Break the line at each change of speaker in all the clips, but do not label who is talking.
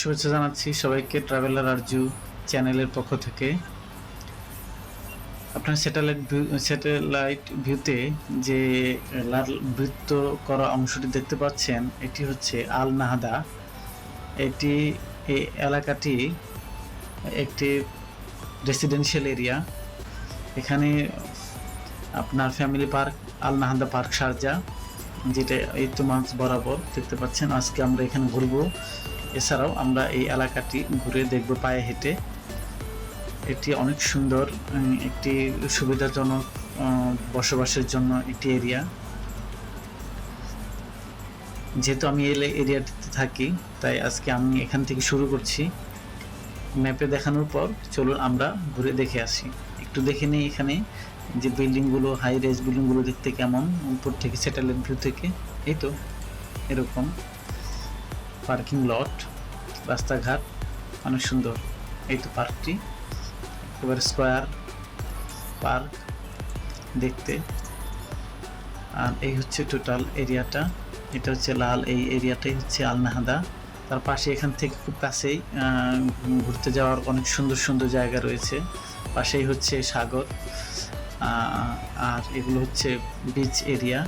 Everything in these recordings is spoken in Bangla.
শুভেচ্ছা জানাচ্ছি সবাইকে ট্রাভেলার আরজু চ্যানেলের পক্ষ থেকে। আপনার স্যাটেলাইট স্যাটেলাইট ভিউতে যে লাল বৃত্ত করা অংশটি দেখতে পাচ্ছেন, এটি হচ্ছে আল নাহাদা। এটি এই এলাকাটি একটি রেসিডেন্সিয়াল এরিয়া এখানে আপনার family park Al Nahda park Sharjah যেটা এই তো মাছ বরাবর দেখতে পাচ্ছেন। আজকে আমরা এখানে ঘুরবো। এছাড়াও আমরা এই এলাকাটি ঘুরে দেখব পায়ে হেঁটে। এটি অনেক সুন্দর একটি সুবিধাজনক বসবাসের জন্য একটি এরিয়া। যেহেতু আমি এই এরিয়াটিতে থাকি, তাই আজকে আমি এখান থেকে শুরু করছি। ম্যাপে দেখানোর পর চলুন আমরা ঘুরে দেখে আসি। একটু দেখে নিই এখানে যে বিল্ডিংগুলো হাই রেজ বিল্ডিংগুলো দেখতে কেমন, উপর থেকে স্যাটেলাইট ভিউ থেকে। এই তো, এরকম। পার্কিং লট, রাস্তাঘাট, অনেক সুন্দর। এই তো পার্কটি। এবার স্কোয়ার পার্ক দেখতে। আর এই হচ্ছে টোটাল এরিয়াটা। এটা হচ্ছে লাল, এই এরিয়াটাই হচ্ছে আলনাহাদা। তার পাশে এখান থেকে খুব কাছেই ঘুরতে যাওয়ার অনেক সুন্দর সুন্দর জায়গা রয়েছে। পাশেই হচ্ছে সাগর। আর এগুলো হচ্ছে বিচ এরিয়া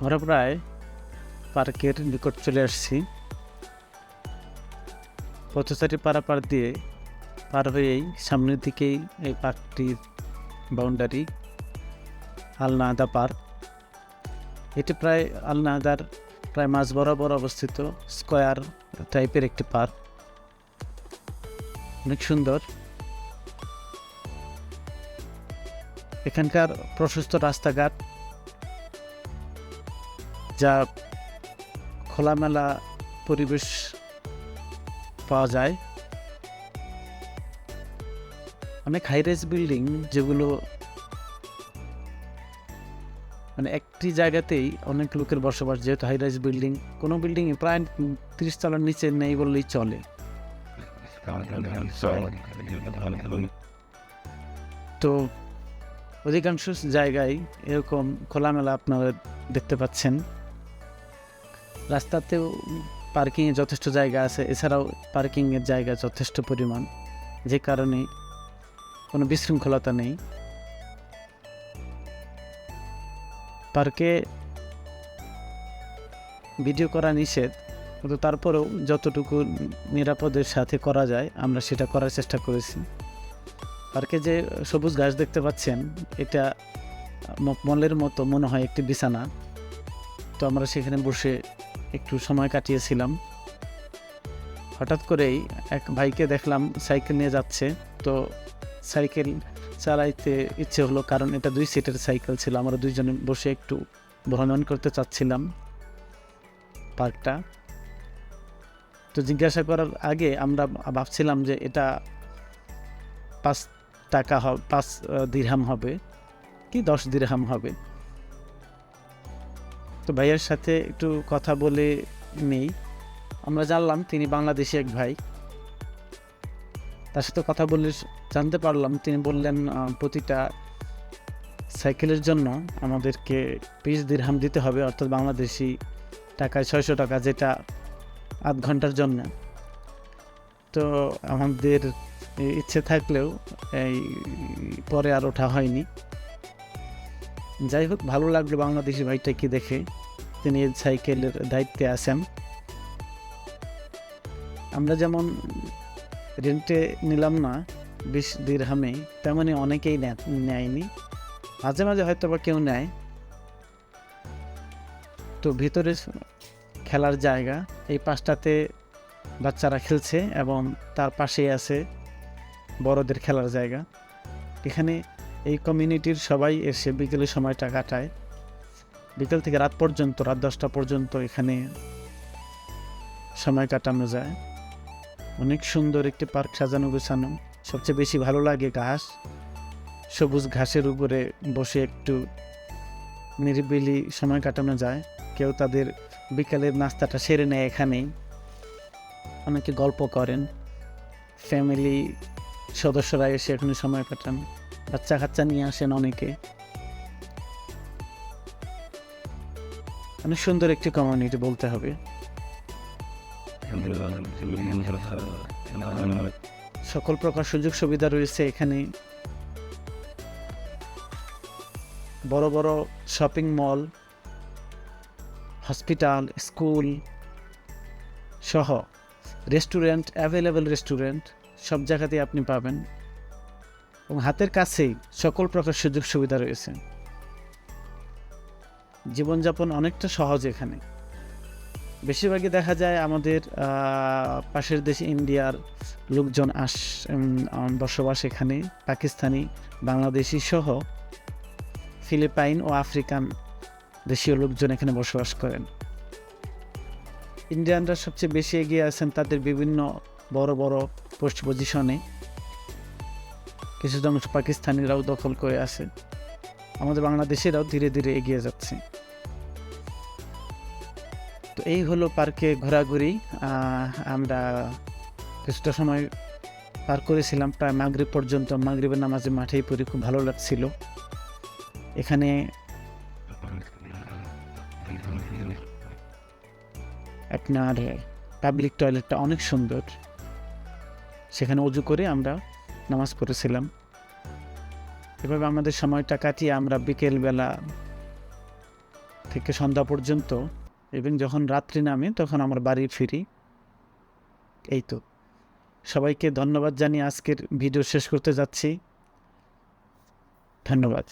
আমরা প্রায় পার্কের নিকট চলে আসছি। পথচারী পারাপার দিয়ে পার হয়েই সামনের দিকেই এই পার্কটির বাউন্ডারি, আলনাদা পার্ক। এটি প্রায় আলনাদার প্রায় মাঝ বরাবর অবস্থিত স্কোয়ার টাইপের একটি পার্ক। অনেক সুন্দর। এখানকার প্রশস্ত রাস্তাঘাট যা খোলামেলা পরিবেশ পাওয়া যায়। অনেক হাইরেজ বিল্ডিং যেগুলো মানে একটি জায়গাতেই অনেক লোকের বসবাস, যেহেতু হাইরাইজ বিল্ডিং কোনো বিল্ডিং প্রায় তিরিশ তলার নিচে নেই বললেই চলে। তো অধিকাংশ জায়গায় এরকম খোলামেলা আপনারা দেখতে পাচ্ছেন। রাস্তাতেও পার্কিংয়ে যথেষ্ট জায়গা আছে। এছাড়াও পার্কিংয়ের জায়গা যথেষ্ট পরিমাণ। যে কারণে কোনো বিশৃঙ্খলতা নেই। পার্কে ভিডিও করা নিষেধ, কিন্তু তারপরেও যতটুকু নিরাপদের সাথে করা যায়, আমরা সেটা করার চেষ্টা করেছি। পার্কে যে সবুজ গাছ দেখতে পাচ্ছেন, এটা মলের মতো মনে হয় একটি বিছানা। তো আমরা সেখানে বসে একটু সময় কাটিয়েছিলাম। হঠাৎ করেই এক ভাইকে দেখলাম সাইকেল নিয়ে যাচ্ছে। তো সাইকেল চালাইতে ইচ্ছে হলো, কারণ এটা দুই সিটের সাইকেল ছিল। আমরা দুইজনে বসে একটু ভ্রমণ করতে চাচ্ছিলাম পার্কটা। তো জিজ্ঞাসা করার আগে আমরা ভাবছিলাম যে এটা পাঁচ টাকা পাঁচ দিরহাম হবে। কি দশ দিরহাম হবে? তো ভাইয়ের সাথে একটু কথা বলে নেই। আমরা জানলাম তিনি বাংলাদেশি এক ভাই। তার সাথে কথা বলে জানতে পারলাম তিনি বললেন প্রতিটা সাইকেলের জন্য আমাদেরকে বিশ দিরহাম দিতে হবে, অর্থাৎ বাংলাদেশি টাকায় ছয়শো টাকা যেটা আধ ঘণ্টার জন্য। তো আমাদের ইচ্ছে থাকলেও এই পরে আর ওঠা হয়নি। যাই হোক, ভালো লাগল বাংলাদেশি ভাইটাকে দেখে। তিনি সাইকেলের দায়িত্বে আছেন। আমরা যেমন রেন্টে নিলাম না বিশ দিরহামে তেমনই অনেকেই নেয়নি। মাঝে মাঝে হয়তো বা কেউ নেয়। তো ভিতরে খেলার জায়গা, এই পাশটাতে বাচ্চারা খেলছে এবং তার পাশেই আছে বড়দের খেলার জায়গা। এখানে এই কমিউনিটির সবাই এসে বিকেলের সময়টা কাটায়। বিকেল থেকে রাত পর্যন্ত, রাত দশটা পর্যন্ত এখানে সময় কাটানো যায়। অনেক সুন্দর একটি পার্ক সাজানো গোছানো। সবচেয়ে বেশি ভালো লাগে ঘাস। সবুজ ঘাসের উপরে বসে একটু নিরিবিলি সময় কাটানো যায়। কেউ তাদের বিকালের নাস্তাটা সেরে নেয় এখানেই। অনেকে গল্প করেন। ফ্যামিলি সদস্যরা এসে এখানে সময় কাটান। বাচ্চা কাচ্চা নিয়ে আসেন অনেকে। অনেক সুন্দর একটি কমিউনিটি বলতে হবে। সকল প্রকার সুযোগ সুবিধা রয়েছে এখানে। বড় বড় শপিং মল হসপিটাল স্কুল সহ রেস্টুরেন্ট অ্যাভেলেবেল রেস্টুরেন্ট সব জায়গাতেই আপনি পাবেন। এবং হাতের কাছেই সকল প্রকার সুযোগ সুবিধা রয়েছে। জীবনযাপন অনেকটা সহজ এখানে। বেশিরভাগই দেখা যায় আমাদের পাশের দেশ ইন্ডিয়ার লোকজন আস বসবাস এখানে, পাকিস্তানি, বাংলাদেশি সহ ফিলিপাইন ও আফ্রিকান দেশীয় লোকজন এখানে বসবাস করেন। ইন্ডিয়ানরা সবচেয়ে বেশি এগিয়ে আছেন তাদের বিভিন্ন বড় বড় পোস্ট পজিশনে। কিছুটা অংশ পাকিস্তানিরাও দখল করে আছে। আমাদের বাংলাদেশিরাও ধীরে ধীরে এগিয়ে যাচ্ছে। তো এই হলো পার্কে ঘোরাঘুরি। আমরা কিছুটা সময় পার করেছিলাম, প্রায় মাগরিব পর্যন্ত। মাগরিবের নামাজে মাঠেই পড়ে খুব ভালো লাগছিল। এখানে আপনার পাবলিক টয়লেটটা অনেক সুন্দর। সেখানে অজু করে আমরা নামাজ পড়েছিলাম। এভাবে আমাদের সময়টা কাটিয়ে আমরা বিকেলবেলা থেকে সন্ধ্যা পর্যন্ত এবং যখন রাত্রি নামে তখন আমার বাড়ি ফিরি। এই তো। সবাইকে ধন্যবাদ জানিয়ে আজকের ভিডিও শেষ করতে যাচ্ছি। ধন্যবাদ।